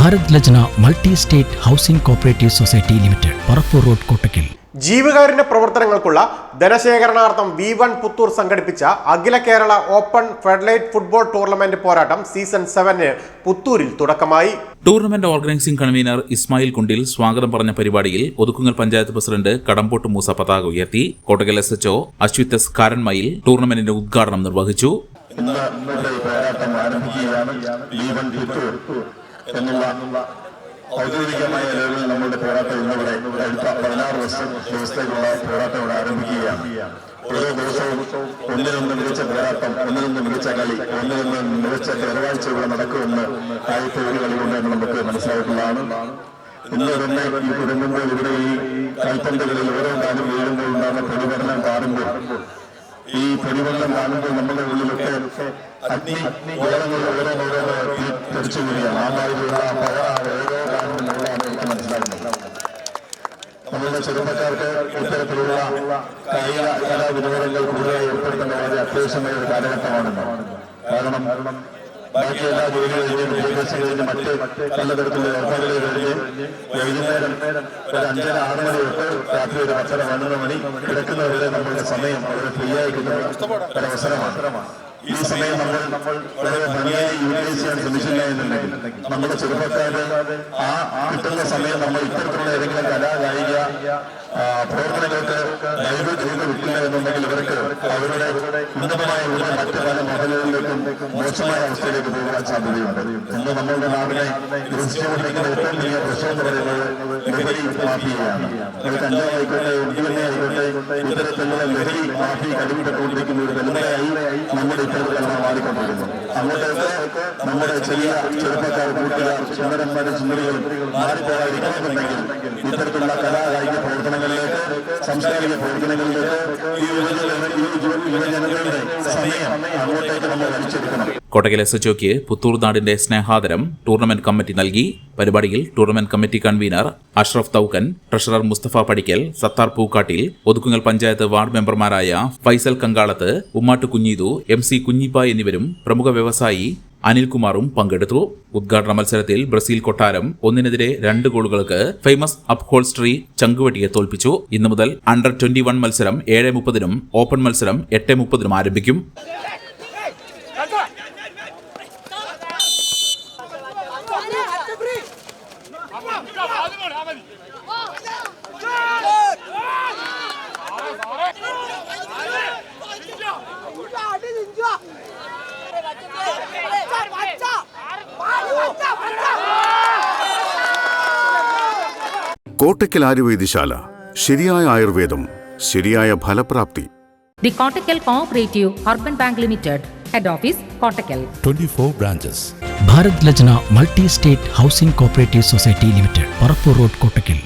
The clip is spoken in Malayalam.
Bharat Lajna multi state housing cooperative society limited Parappur road Kottakkal. ജീവകാരുണ്യ പ്രവർത്തനങ്ങൾക്കുള്ള ധനശേഖരണാർത്ഥം വി വൺ പുത്തൂർ സംഘടിപ്പിച്ച Akhila Kerala open federate football tournament പോരാട്ടം സീസൺ സെവന് പുത്തൂരിൽ തുടക്കമായി. Tournament organising convener Ismail Kundil സ്വാഗതം പറഞ്ഞ പരിപാടിയിൽ ഒതുക്കുങ്ങൽ പഞ്ചായത്ത് പ്രസിഡന്റ് കടമ്പോട്ട് മൂസ പതാക ഉയർത്തി Kottakkal S HO Ashwith S കാരൻമയിൽ ടൂർണമെന്റിന്റെ ഉദ്ഘാടനം നിർവഹിച്ചു. എന്നുള്ള ഔദ്യോഗികമായ നിലവിൽ നമ്മുടെ പോരാട്ടം ഇന്നിവിടെ അടുത്ത പതിനാറ് വർഷം ദിവസത്തേക്കുള്ള പോരാട്ടം ഇവിടെ ആരംഭിക്കുകയാണ്. ഓരോ ദിവസവും ഒന്നിനൊന്ന് മികച്ച പോരാട്ടം ഒന്നിനൊന്ന് മികച്ച കളി ഒന്നിനൊന്ന് മികച്ച തെരവാഴ്ച ഇവിടെ നടക്കുമെന്ന് ആദ്യത്തെ ഒരു കളി കൊണ്ട് നമുക്ക് മനസ്സിലായിട്ടുള്ളതാണ്. ഇന്ന് തന്നെ ഈ കുടുംബങ്ങൾ ഇവിടെ ഈ കൽപ്പന്തകളിൽ ഓരോ കാലം വീഴുമ്പോൾ ഉണ്ടാകുന്ന പ്രതികരണം കാണുമ്പോൾ ഈ പൊടിവെള്ളം കാണുമ്പോൾ നമ്മുടെ ഉള്ളിലൊക്കെ അഗ്നി ഗോളങ്ങൾ തെറിച്ചു വരികയാണ് ആ മാതിരിയുള്ള ആ ഓരോ കാണുമ്പോഴാണ് എനിക്ക് മനസ്സിലാക്കുന്നത് നമ്മളുടെ ചെറുപ്പക്കാർക്ക് ഇത്തരത്തിലുള്ള കായിക കലാവിനോദങ്ങൾ കൂടുതലായി ഏർപ്പെടുത്തേണ്ട വളരെ അത്യാവശ്യമായ ഒരു കാലഘട്ടമാണെന്ന് കാരണം ബാക്കി എല്ലാ ജോലികളും കഴിഞ്ഞ് വിദ്യാഭ്യാസം കഴിഞ്ഞ് മറ്റ് പലതരത്തിലുള്ള ഏർപ്പാടുകൾ കഴിഞ്ഞ് വൈകുന്നേരം ഒരു അഞ്ചര ആറ് മണി തൊട്ട് രാത്രി ഒരു പത്തര പന്ത്രണ്ട് മണി കിടക്കുന്നവരുടെ നമ്മളുടെ സമയം വളരെ ഫ്രീ ആയി കിട്ടുന്ന ഒരു അവസരമാണ്. ഈ സമയം നമ്മൾ വളരെ ഭംഗിയായി യൂട്ടിലൈസ് ചെയ്യാൻ ശ്രമിച്ചില്ല എന്നുണ്ടെങ്കിൽ നമ്മുടെ ചെറുപ്പക്കാര് ആ കിട്ടുന്ന സമയം നമ്മൾ ഇത്തരത്തിലുള്ള ഏതെങ്കിലും കലാ കായിക പ്രവർത്തനങ്ങൾക്ക് ലൈവ് ചെയ്ത് വിട്ടില്ല എന്നുണ്ടെങ്കിൽ ഇവർക്ക് അവരുടെ ഉന്നതമായ ഉള്ള മറ്റു പല മേഖലകളിലേക്കും മോശമായ അവസ്ഥയിലേക്ക് പോകാൻ സാധ്യതയുണ്ട്. ഇന്ന് നമ്മളുടെ നാടിനെ ദൃശ്യമുണ്ടെങ്കിൽ ഏറ്റവും വലിയ പ്രശ്നം എന്ന് പറയുന്നത് ലഹരി കഞ്ചാവായിക്കോട്ടെ ഡി എൻ ആയിക്കോട്ടെ ഇത്തരത്തിലുള്ള ലഹരി മാഫി കടുപ്പിട്ടുകൊണ്ടിരിക്കുന്ന ഒരു വെല്ലുവിളിയായി നമ്മുടെ ഇത്തരത്തിലുള്ള മാറിക്കൊണ്ടിരിക്കുന്നു. അങ്ങോട്ടേക്ക് നമ്മുടെ ചെറിയ ചെറുപ്പക്കാർ കൂട്ടുകാർ സുന്ദരന്മാരും സുന്ദരികളും മാറിപ്പോകാതിരിക്കണമെന്നുണ്ടെങ്കിൽ ഇത്തരത്തിലുള്ള കലാകായിക പ്രവർത്തനങ്ങളിലേക്ക് സാംസ്കാരിക പ്രവർത്തനങ്ങളിലേക്ക് ഈ യുവജന കോട്ടകൽ എസ് എച്ച്ഒക്ക് പുത്തൂർ നാടിന്റെ സ്നേഹാദരം ടൂർണമെന്റ് കമ്മിറ്റി നൽകി. പരിപാടിയിൽ tournament committee convener Ashraf Thaukkan treasurer Musthafa Padikkal Sathar Pookkattil Othukkungal panchayat ward മെമ്പർമാരായ ഫൈസൽ കങ്കാളത്ത് ഉമ്മാട്ട് കുഞ്ഞീതു എം സി കുഞ്ഞിപ്പ എന്നിവരും പ്രമുഖ വ്യവസായി അനിൽകുമാറും പങ്കെടുത്തു. ഉദ്ഘാടന മത്സരത്തിൽ ബ്രസീൽ കൊട്ടാരം ഒന്നിനെതിരെ രണ്ട് ഗോളുകൾക്ക് ഫേമസ് അപ്ഹോൾസ്ട്രി ചങ്കുവെട്ടിയെ തോൽപ്പിച്ചു. ഇന്നു മുതൽ അണ്ടർ ട്വന്റി വൺ മത്സരം ഏഴ് മുപ്പതിനും ഓപ്പൺ മത്സരം എട്ട് മുപ്പതിനും ആരംഭിക്കും. കോട്ടയ്ക്കൽ ആയുർവേദശാല ശരിയായ ആയുർവേദം ശരിയായ ഫലപ്രാപ്തി. The Kottakkal cooperative urban bank limited head office Kottakkal twenty 24 branches Bharat Lajna multi state housing cooperative society limited Parappur road Kottakkal